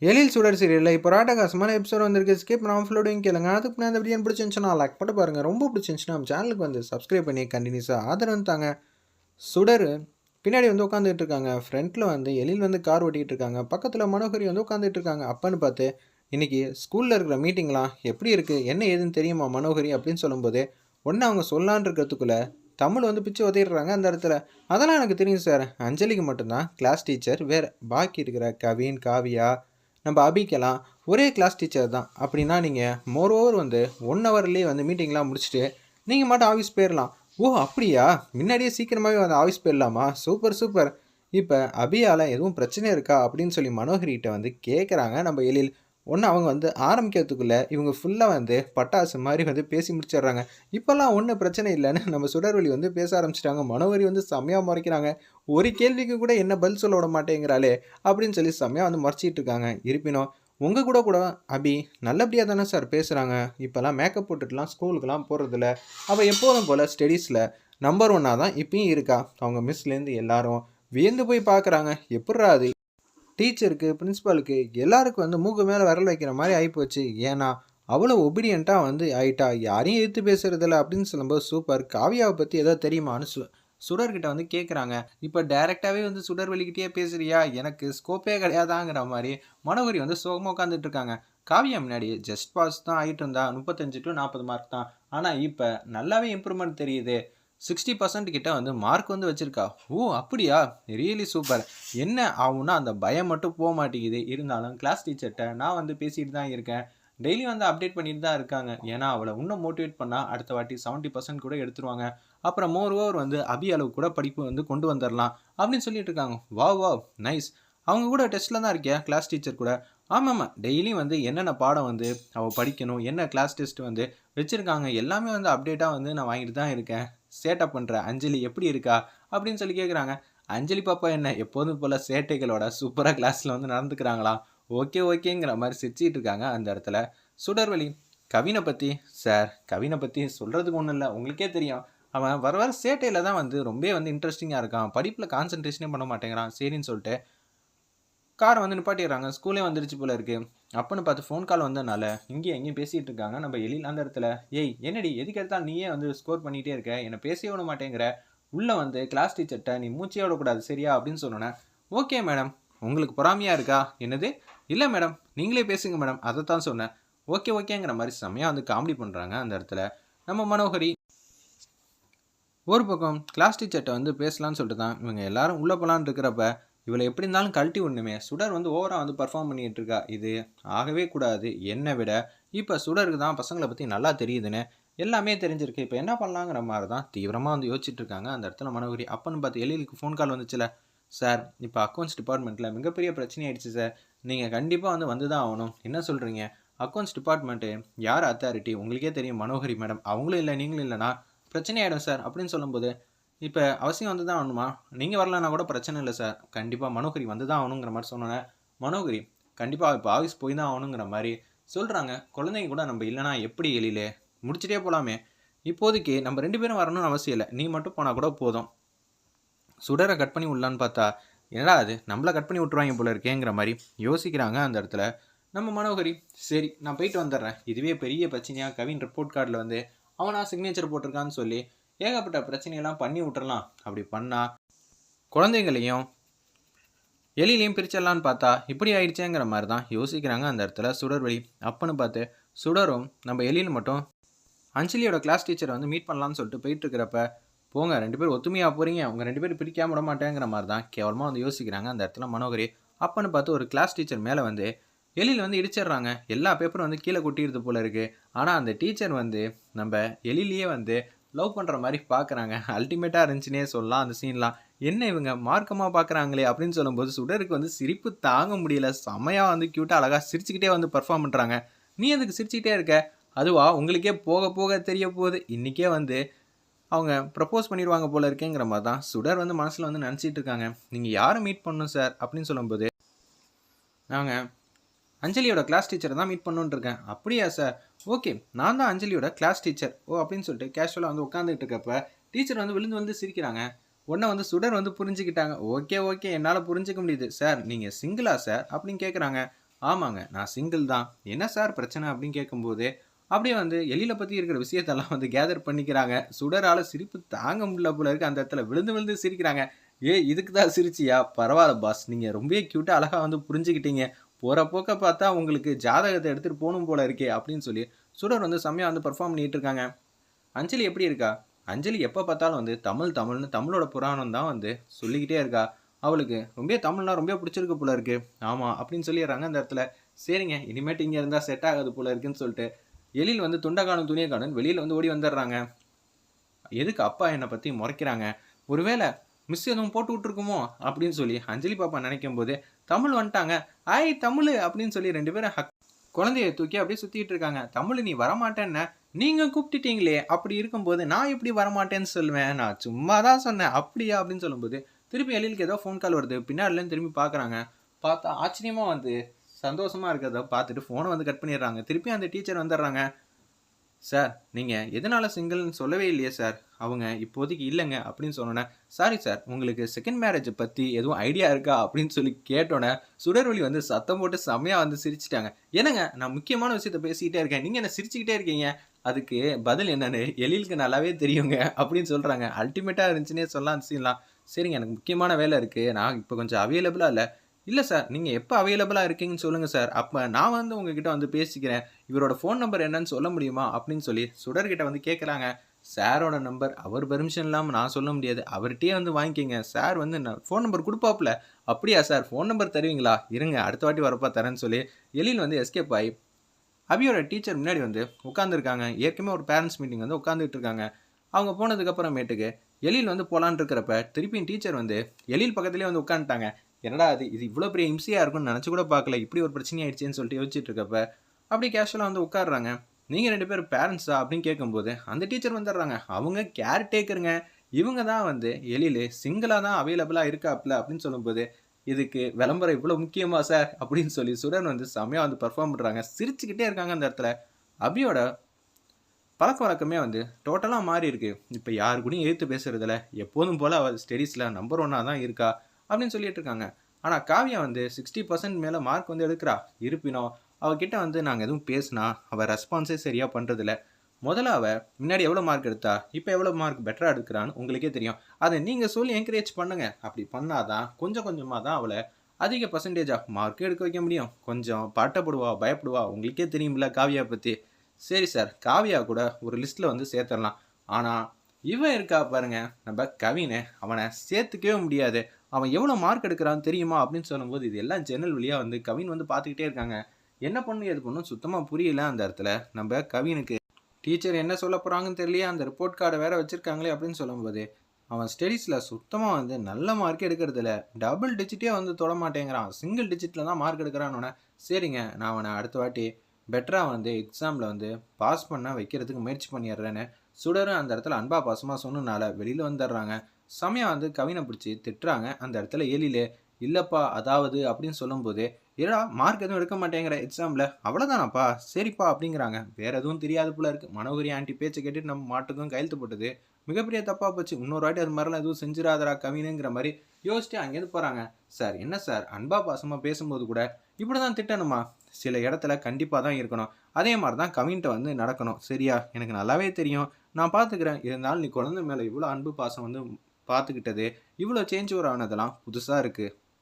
எழில் சுடர் சீரியலில் இப்போ ராட்டகாசமான எபிசோட் வந்திருக்கு. ஸ்கிப் நான் ஃபுல்லோடையும் கேளுங்க. அதுக்கு நான் அந்த வீடியோ பிடிச்சிருந்துச்சுன்னா லைக் பண்ணி பாருங்கள் ரொம்ப பிடிச்சிருந்துச்சுன்னா நம்ம சேனலுக்கு வந்து சப்ஸ்கிரைப் பண்ணி கண்டினியூஸாக ஆதரவு தாங்க. சுடர் பின்னாடி வந்து உட்காந்துட்டு இருக்காங்க. ஃப்ரண்ட்டில் வந்து எழில் வந்து கார் ஓட்டிகிட்டு இருக்காங்க. பக்கத்தில் மனோகரி வந்து உட்காந்துட்டு இருக்காங்க. அப்பன்னு பார்த்து இன்னைக்கு ஸ்கூலில் இருக்கிற மீட்டிங்லாம் எப்படி இருக்குது என்ன ஏதுன்னு தெரியுமா மனோகரி அப்படின்னு சொல்லும்போது ஒன்று அவங்க சொல்லான் இருக்கிறதுக்குள்ளே தமிழ் வந்து பிச்சு உதறிடுறாங்க அந்த இடத்துல. அதெல்லாம் எனக்கு தெரியும் சார். அஞ்சலிக்கு மட்டும்தான். கிளாஸ் டீச்சர் வேறு. பாக்கி இருக்கிற கவின் காவியா நம்ம அபிக்கெல்லாம் ஒரே கிளாஸ் டீச்சர் தான். அப்படின்னா நீங்கள் மோர் ஓவர் வந்து ஒன் ஹவர்லேயே வந்து மீட்டிங்லாம் முடிச்சுட்டு நீங்கள் மட்டும் ஆஃபீஸ் போயிடலாம் ஓ அப்படியா? முன்னாடியே சீக்கிரமாகவே வந்து ஆஃபீஸ் போயிடலாமா சூப்பர் சூப்பர் இப்போ அபியால் எதுவும் பிரச்சனை இருக்கா? அப்படின்னு சொல்லி மனோகரிகிட்ட வந்து கேட்குறாங்க நம்ம எழில். ஒன்று அவங்க வந்து ஆரம்பிக்கிறதுக்குள்ளே இவங்க ஃபுல்லாக வந்து பட்டாசு மாதிரி வந்து பேசி முடிச்சிடுறாங்க. இப்போல்லாம் ஒன்றும் பிரச்சனை இல்லைன்னு நம்ம சுடர்வழி வந்து பேச ஆரம்பிச்சிட்டாங்க. மனோவரி வந்து செம்மையாக முறைக்கிறாங்க. ஒரு கேள்விக்கு கூட என்ன பதில் சொல்ல விட மாட்டேங்கிறாளே அப்படின்னு சொல்லி செம்மையாக வந்து முறைச்சிட்டு இருக்காங்க. இருப்பினும் உங்கள் கூட கூட அபி நல்லபடியாக தானே சார் பேசுகிறாங்க இப்போல்லாம் மேக்கப் போட்டுட்டுலாம் ஸ்கூலுக்குலாம் போகிறதில்ல அவள் எப்போதும் போல் ஸ்டடீஸில் நம்பர் ஒன்னாக தான் இப்பயும் இருக்கா. அவங்க மிஸ்லேருந்து எல்லாரும் வியந்து போய் பார்க்குறாங்க எப்பட்றா அது டீச்சருக்கு பிரின்ஸிபாலுக்கு எல்லாருக்கும் வந்து மூக்கு மேலே விரல் வைக்கிற மாதிரி ஆகிப்போச்சு ஏன்னா அவ்வளோ ஒபீடியண்ட்டாக வந்து ஆயிட்டா யாரையும் எதிர்த்து இல்லை அப்படின்னு சொல்லும்போது சூப்பர் காவியாவை பற்றி ஏதோ தெரியுமான்னு சு சுடர்கிட்ட வந்து கேட்குறாங்க இப்போ டைரெக்டாகவே வந்து சுடர் வெளிக்கிட்டே பேசுறியா? எனக்கு ஸ்கோப்பே கிடையாதாங்கிற மாதிரி மனோகரி வந்து சோகமாக உட்காந்துட்டு இருக்காங்க. காவியா முன்னாடி ஜஸ்ட் பாஸ் தான் ஆகிட்டு இருந்தா முப்பத்தஞ்சு டு நாற்பது மார்க் தான். ஆனால் இப்போ நல்லாவே இம்ப்ரூவ்மெண்ட் தெரியுது. சிக்ஸ்டி பர்சன்ட் கிட்ட வந்து மார்க் வந்து வச்சுருக்கா. ஓ அப்படியா? ரியலி சூப்பர் என்ன ஆகும்னா அந்த பயம் மட்டும் போக மாட்டேங்குது. இருந்தாலும் கிளாஸ் டீச்சர்கிட்ட நான் வந்து பேசிட்டு தான் இருக்கேன். டெய்லி வந்து அப்டேட் பண்ணிட்டு தான் இருக்காங்க. ஏன்னா அவளை இன்னும் மோட்டிவேட் பண்ணால் அடுத்த வாட்டி செவன்ட்டி பர்சன்ட் கூட எடுத்துருவாங்க. அப்புறம் மோர் ஓவர் வந்து அபி அளவு கூட படிப்பு வந்து கொண்டு வந்துடலாம் அப்படின்னு சொல்லிட்டு இருக்காங்க. வா வா நைஸ் அவங்க கூட டெஸ்ட்டில் தான் இருக்கியா? கிளாஸ் டீச்சர் கூட. ஆமாம்மா டெய்லியும் வந்து என்னென்ன பாடம் வந்து அவள் படிக்கணும் என்ன கிளாஸ் டெஸ்ட் வந்து வச்சுருக்காங்க எல்லாமே வந்து அப்டேட்டாக வந்து நான் வாங்கிட்டு தான் இருக்கேன். சேட்டை பண்ணுற அஞ்சலி எப்படி இருக்கா அப்படின்னு சொல்லி கேட்குறாங்க அஞ்சலி பாப்பா என்ன எப்போதும் போல் சேட்டைகளோட சூப்பராக கிளாஸில் வந்து நடந்துக்கிறாங்களா? ஓகே ஓகேங்கிற மாதிரி சிரிச்சிட்டு இருக்காங்க அந்த இடத்துல. சுடர்வழி கவினை பற்றி சார் கவினை பற்றி சொல்கிறதுக்கு ஒன்றும் இல்லை உங்களுக்கே தெரியும். அவன் வர வர சேட்டையில் தான் வந்து ரொம்ப வந்து இன்ட்ரெஸ்டிங்காக இருக்கான். படிப்பில் கான்சன்ட்ரேஷனே பண்ண மாட்டேங்கிறான். சரின்னு சொல்லிட்டு கார் வந்து நிப்பாட்டிடுறாங்க. ஸ்கூலே வந்துருச்சு போல இருக்கு. அப்பன்னு பார்த்து ஃபோன் கால் வந்தனால இங்கேயும் எங்கேயும் பேசிகிட்டு இருக்காங்க. நம்ம எழில் அந்த இடத்துல ஏய் என்னடி எதுக்கு எடுத்தால் நீயே வந்து ஸ்கோர் பண்ணிகிட்டே இருக்க? என்னை பேசவே விட மாட்டேங்கிற. உள்ளே வந்து கிளாஸ் டீச்சர்கிட்ட நீ மூச்சே விடக்கூடாது சரியா? அப்படின்னு சொன்னோன்னே ஓகே மேடம் உங்களுக்கு பொறாமையாக இருக்கா? என்னது? இல்லை மேடம் நீங்களே பேசுங்க மேடம் அதை தான் சொன்னேன். ஓகே ஓகேங்கிற மாதிரி செம்மையாக வந்து காமெடி பண்ணுறாங்க அந்த இடத்துல. நம்ம மனோகரி ஒரு பக்கம் கிளாஸ் டீச்சர்கிட்ட வந்து பேசலான்னு சொல்லிட்டு தான் இவங்க எல்லாரும் உள்ளே போகலான்னு இருக்கிறப்ப இவளை எப்படி இருந்தாலும் கழட்டி ஒன்றுமே சுடர் வந்து ஓவராக வந்து பர்ஃபார்ம் பண்ணிகிட்டு இருக்கா? இது ஆகவே கூடாது. என்னை விட இப்போ சுடருக்கு தான் பசங்களை பற்றி நல்லா தெரியுதுன்னு எல்லாமே தெரிஞ்சிருக்கு. இப்போ என்ன பண்ணலாங்கிற மாதிரி தான் தீவிரமாக வந்து யோசிச்சுட்டு இருக்காங்க அந்த இடத்துல மனோகரி. அப்பன்னு பார்த்து எழிலுக்கு ஃபோன் கால் வந்துச்சுல? சார் இப்போ அக்கௌண்ட்ஸ் டிபார்ட்மெண்ட்டில் மிகப்பெரிய பிரச்சனை ஆயிடுச்சு சார். நீங்கள் கண்டிப்பாக வந்து வந்து தான் ஆகணும். என்ன சொல்கிறீங்க அக்கௌண்ட்ஸ் டிபார்ட்மெண்ட்டு யார் அத்தாரிட்டி உங்களுக்கே தெரியும் மனோகரி மேடம் அவங்களும் இல்லை நீங்களும் இல்லைனா பிரச்சனை ஆகிடும் சார். அப்படின்னு சொல்லும்போது இப்போ அவசியம் வந்து தான் ஆகணுமா? நீங்கள் வரலன்னா கூட பிரச்சனை இல்லை சார். கண்டிப்பாக மனோகரி வந்து தான் ஆகணுங்கிற மாதிரி சொன்னோன்னே மனோகரி கண்டிப்பாக இப்போ ஆஃபீஸ் போய் தான் ஆகணுங்கிற மாதிரி சொல்கிறாங்க குழந்தைங்க கூட நம்ம இல்லைனா எப்படி எழிலே? முடிச்சிட்டே போகலாமே இப்போதைக்கு நம்ம ரெண்டு பேரும் வரணும்னு அவசியம் இல்லை. நீ மட்டும் போனால் கூட போதும். சுடரை கட் பண்ணி விடலான்னு பார்த்தா என்னடா அது? நம்மளை கட் பண்ணி விட்ருவாங்க போல இருக்கேங்கிற மாதிரி யோசிக்கிறாங்க அந்த இடத்துல நம்ம மனோகரி. சரி நான் போயிட்டு வந்துடுறேன். இதுவே பெரிய பிரச்சனையாக கவின் ரிப்போர்ட் கார்டில் வந்து அவனா சிக்னேச்சர் போட்டிருக்கான்னு சொல்லி ஏகப்பட்ட பிரச்சனையெல்லாம் பண்ணி விட்டுறலாம். அப்படி பண்ணால் குழந்தைங்களையும் எலிலையும் பிரிச்சிடலான்னு பார்த்தா இப்படி ஆயிடுச்சேங்கிற மாதிரி தான் யோசிக்கிறாங்க அந்த இடத்துல சுடர்வழி அப்பன்னு பார்த்து சுடரும் நம்ம எலியில் மட்டும் அஞ்சலியோட கிளாஸ் டீச்சரை வந்து மீட் பண்ணலாம்னு சொல்லிட்டு போயிட்டு இருக்கிறப்ப போங்க ரெண்டு பேரும் ஒத்துமையாக போகிறீங்க அவங்க ரெண்டு பேரும் பிரிக்காம விட மாட்டேங்கிற மாதிரி தான் கேவலமாக வந்து யோசிக்கிறாங்க அந்த இடத்துல மனோகரி. அப்பன்னு பார்த்து ஒரு கிளாஸ் டீச்சர் மேலே வந்து எலியில் வந்து இடிச்சிடுறாங்க. எல்லா பேப்பரும் வந்து கீழே கொட்டிடுது போல இருக்குது ஆனால் அந்த டீச்சர் வந்து நம்ம எலிலேயே வந்து லவ் பண்ணுற மாதிரி பார்க்குறாங்க அல்டிமேட்டாக இருந்துச்சுனே சொல்லலாம். அந்த சீன்லாம் என்ன இவங்க? மார்க்கமாக பார்க்குறாங்களே அப்படின்னு சொல்லும்போது சுடருக்கு வந்து சிரிப்பு தாங்க முடியல. செமையாக வந்து க்யூட்டாக அழகாக சிரிச்சுக்கிட்டே வந்து பர்ஃபார்ம் பண்ணுறாங்க நீ அதுக்கு சிரிச்சுக்கிட்டே இருக்க? அதுவா? உங்களுக்கே போக போக தெரிய போகுது. இன்றைக்கே வந்து அவங்க ப்ரப்போஸ் பண்ணிடுவாங்க போல இருக்கேங்கிற மாதிரி தான் சுடர் வந்து மனசில் வந்து நினச்சிட்டு இருக்காங்க. நீங்கள் யாரை மீட் பண்ணணும் சார் அப்படின்னு சொல்லும்போது நாங்கள் அஞ்சலியோட கிளாஸ் டீச்சரை தான் மீட் பண்ணுன்னு இருக்கேன். அப்படியா சார் ஓகே நான் தான் அஞ்சலியோட கிளாஸ் டீச்சர் ஓ அப்படின்னு சொல்லிட்டு கேஷுவலாக வந்து உட்காந்துட்டு இருக்கப்ப டீச்சர் வந்து விழுந்து வந்து சிரிக்கிறாங்க. உடனே வந்து சுடர் வந்து புரிஞ்சுக்கிட்டாங்க. ஓகே ஓகே என்னால் புரிஞ்சிக்க முடியுது. சார் நீங்கள் சிங்கிளா சார் அப்படின்னு கேட்குறாங்க ஆமாங்க நான் சிங்கிள் தான். என்ன சார் பிரச்சனை? அப்படின்னு கேட்கும்போது அப்படியே வந்து எலியில பற்றி இருக்கிற விஷயத்தெல்லாம் வந்து கேதர் பண்ணிக்கிறாங்க. சுடரால சிரிப்பு தாங்க முடியல போல இருக்கு. அந்த இடத்துல விழுந்து விழுந்து சிரிக்கிறாங்க. ஏ இதுக்கு தான் சிரிச்சியா? பரவாயில்ல பாஸ் நீங்கள் ரொம்பவே க்யூட்டாக அழகாக வந்து புரிஞ்சுக்கிட்டீங்க. போகிற போக்க பார்த்தா உங்களுக்கு ஜாதகத்தை எடுத்துகிட்டு போகணும் போல இருக்கே அப்படின்னு சொல்லி சுடர் வந்து செம்மையாக வந்து பர்ஃபார்ம் பண்ணிட்டு இருக்காங்க. அஞ்சலி எப்படி இருக்கா? அஞ்சலி எப்போ பார்த்தாலும் வந்து தமிழ் தமிழ்னு தமிழோட புராணம் தான் வந்து சொல்லிக்கிட்டே இருக்கா. அவளுக்கு ரொம்ப தமிழ்னா ரொம்ப பிடிச்சிருக்கு போல இருக்கு. ஆமாம் அப்படின்னு சொல்லிடுறாங்க அந்த இடத்துல. சரிங்க இனிமேட்டு இங்கே இருந்தால் செட் ஆகாது போல இருக்குன்னு சொல்லிட்டு எழில் வந்து துண்டக்கானும் துணியை காணும் வெளியில் வந்து ஓடி வந்துடுறாங்க. எதுக்கு அப்பா என்னை பற்றி முறைக்கிறாங்க? ஒருவேளை மிஸ் எதுவும் போட்டு விட்ருக்குமோ அப்படின்னு சொல்லி அஞ்சலி பாப்பா நினைக்கும் போது தமிழ் வந்துட்டாங்க. ஆய் தமிழ் அப்படின்னு சொல்லி ரெண்டு பேரும் ஹக் குழந்தைய தூக்கி அப்படியே சுற்றிட்டு இருக்காங்க. தமிழ் நீ வரமாட்டேன்ன. நீங்கள் கூப்பிட்டுட்டீங்களே. அப்படி இருக்கும்போது நான் எப்படி வரமாட்டேன்னு சொல்லுவேன்? நான் சும்மா தான் சொன்னேன். அப்படியா? அப்படின்னு சொல்லும்போது திருப்பி எழிலுக்கு ஏதோ ஃபோன் கால் வருது. பின்னாடிலேருந்து திரும்பி பார்க்குறாங்க பார்த்தா ஆச்சரியமாக வந்து சந்தோஷமாக இருக்கிறத பார்த்துட்டு ஃபோனை வந்து கட் பண்ணிடுறாங்க. திருப்பி அந்த டீச்சர் வந்துடுறாங்க. சார் நீங்கள் எதனால் சிங்கிள்னு சொல்லவே இல்லையே சார். அவங்க இப்போதைக்கு இல்லைங்க அப்படின்னு சொன்னோன்னே சாரி சார் உங்களுக்கு செகண்ட் மேரேஜை பற்றி எதுவும் ஐடியா இருக்கா? அப்படின்னு சொல்லி கேட்டோன்னே சுடர்வழி வந்து சத்தம் போட்டு செம்மையாக வந்து சிரிச்சிட்டாங்க. என்னங்க நான் முக்கியமான விஷயத்த பேசிக்கிட்டே இருக்கேன். நீங்கள் என்ன சிரிச்சுக்கிட்டே இருக்கீங்க? அதுக்கு பதில் என்னன்னு எழிலுக்கு நல்லாவே தெரியுங்க. அப்படின்னு சொல்கிறாங்க அல்டிமேட்டாக இருந்துச்சுன்னே சொல்லலாம் சீன்லாம். சரிங்க எனக்கு முக்கியமான வேலை இருக்குது நான் இப்போ கொஞ்சம் அவைலபிளாக இல்லை. இல்லை சார் நீங்கள் எப்போ அவைலபிளாக இருக்கீங்கன்னு சொல்லுங்கள் சார் அப்போ நான் வந்து உங்ககிட்ட வந்து பேசிக்கிறேன். இவரோட ஃபோன் நம்பர் என்னன்னு சொல்ல முடியுமா அப்படின்னு சொல்லி சுடர்கிட்ட வந்து கேட்குறாங்க சாரோட நம்பர் அவர் பெர்மிஷன் இல்லாமல் நான் சொல்ல முடியாது. அவர்கிட்டயே வந்து வாங்கிக்கிங்க. சார் வந்து நான் ஃபோன் நம்பர் கொடுப்பாப்புல. அப்படியா சார் ஃபோன் நம்பர் தருவீங்களா? இருங்க அடுத்த வாட்டி வரப்பா தரேன்னு சொல்லி எழில் வந்து எஸ்கேப் ஆகி அபியோட டீச்சர் முன்னாடி வந்து உட்காந்துருக்காங்க ஏற்கனவே ஒரு பேரண்ட்ஸ் மீட்டிங் வந்து உட்காந்துட்டு இருக்காங்க. அவங்க போனதுக்கப்புறமேட்டுக்கு எழில் வந்து போகலான் இருக்கிறப்ப திருப்பியும் டீச்சர் வந்து எழில் பக்கத்துலேயே வந்து உட்காந்துட்டாங்க என்னடா அது? இது இவ்வளோ பெரிய இம்சையாக இருக்கும்னு நினச்சி கூட பார்க்கல. இப்படி ஒரு பிரச்சனை ஆயிடுச்சுன்னு சொல்லிட்டு யோசிச்சுட்டு இருக்கப்ப அப்படி கேஷுவலாக வந்து உட்காடுறாங்க நீங்கள் ரெண்டு பேரும் பேரண்ட்ஸா அப்படின்னு கேட்கும்போது அந்த டீச்சர் வந்துடுறாங்க. அவங்க கேர் டேக்கருங்க இவங்க தான் வந்து எழில் சிங்கிளாக தான் அவைலபிளாக இருக்காப்ல அப்படின்னு சொல்லும்போது இதுக்கு விளம்பரம் இவ்வளோ முக்கியமா சார் அப்படின்னு சொல்லி சுரன் வந்து செம்மையாக வந்து பர்ஃபார்ம் பண்ணுறாங்க சிரிச்சுக்கிட்டே இருக்காங்க அந்த இடத்துல. அபியோட பழக்க வழக்கமே வந்து டோட்டலாக மாறி இருக்கு இப்போ யாரு கூடயும் எதிர்த்து பேசுறதில்ல. எப்போதும் போல் அவள் ஸ்டடீஸில் நம்பர் ஒன்னாக தான் இருக்கா. அப்படின்னு சொல்லிட்டு இருக்காங்க. ஆனால் காவியா வந்து சிக்ஸ்டி பர்சன்ட் மேலே மார்க் வந்து எடுக்கிறா. இருப்பினும் அவகிட்ட வந்து நாங்கள் எதுவும் பேசினா அவள் ரெஸ்பான்ஸே சரியாக பண்ணுறதில்ல முதல்ல அவள் முன்னாடி எவ்வளோ மார்க் எடுத்தா இப்போ எவ்வளோ மார்க் பெட்டராக எடுக்கிறான்னு உங்களுக்கே தெரியும். அதை நீங்கள் சொல்லி என்கரேஜ் பண்ணுங்கள் அப்படி பண்ணாதான் கொஞ்சம் கொஞ்சமாக தான் அவளை அதிக பர்சன்டேஜாக மார்க் எடுக்க வைக்க முடியும். கொஞ்சம் பட்டப்படுவா பயப்படுவா உங்களுக்கே தெரியும்ல காவியா பற்றி சரி சார் காவியா கூட ஒரு லிஸ்ட்டில் வந்து சேர்த்துடலாம் ஆனால் இவன் இருக்கா பாருங்க நம்ம கவினை அவனை சேர்த்துக்கவே முடியாது. அவன் எவ்வளோ மார்க் எடுக்கிறான்னு தெரியுமா அப்படின்னு சொல்லும்போது இது எல்லாம் ஜன்னல் வழியாக வந்து கவின் வந்து பார்த்துக்கிட்டே இருக்காங்க. என்ன பண்ணு எது பண்ணும் சுத்தமாக புரியல அந்த இடத்துல. நம்ம கவினுக்கு டீச்சர் என்ன சொல்ல போகிறாங்கன்னு தெரியலையே அந்த ரிப்போர்ட் கார்டை வேறு வச்சுருக்காங்களே அப்படின்னு சொல்லும்போது அவன் ஸ்டடீஸில் சுத்தமாக வந்து நல்ல மார்க் எடுக்கிறதில்ல டபுள் டிஜிட்டே வந்து தொட மாட்டேங்கிறான். சிங்கிள் டிஜிட்டில் தான் மார்க் எடுக்கிறான்னு சரிங்க நான் அவனை அடுத்த வாட்டி பெட்டராக வந்து எக்ஸாமில் வந்து பாஸ் பண்ண வைக்கிறதுக்கு முயற்சி பண்ணிடுறேன்னு சுடரும் அந்த இடத்துல அன்பா பாசமாக சொன்னனால வெளியில் வந்துடுறாங்க. சமயம் வந்து கவினை பிடிச்சி திட்டுறாங்க. அந்த இடத்துல எழிலே இல்லைப்பா அதாவது அப்படின்னு சொல்லும்போது ஏடா மார்க் எதுவும் எடுக்க மாட்டேங்கிற எக்ஸாமில் அவ்வளோதானாப்பா சரிப்பா அப்படிங்கிறாங்க. வேற எதுவும் தெரியாது போல இருக்குது மனோகரி ஆண்டி பேச்சை கேட்டுட்டு நம்ம மாட்டுக்கும் கையெழுத்து போட்டது. மிகப்பெரிய தப்பாக போச்சு. இன்னொரு வாட்டி அது மாதிரிலாம் எதுவும் செஞ்சிடாதரா கவினுங்கிற மாதிரி யோசிச்சுட்டு அங்கேருந்து போகிறாங்க சார் என்ன சார்? அன்பா பாசமாக பேசும்போது கூட இப்படி தான் திட்டணுமா? சில இடத்துல கண்டிப்பாக தான் இருக்கணும். அதே மாதிரி தான் கவின்ட்ட வந்து நடக்கணும். சரியா? எனக்கு நல்லாவே தெரியும். நான் பார்த்துக்கிறேன் இருந்தாலும் நீ குழந்தை மேலே இவ்வளோ அன்பு பாசம் வந்து பார்த்துக்கிட்டது இவ்வளோ சேஞ்ச் ஓவர் ஆனதெல்லாம் புதுசாக இருக்குது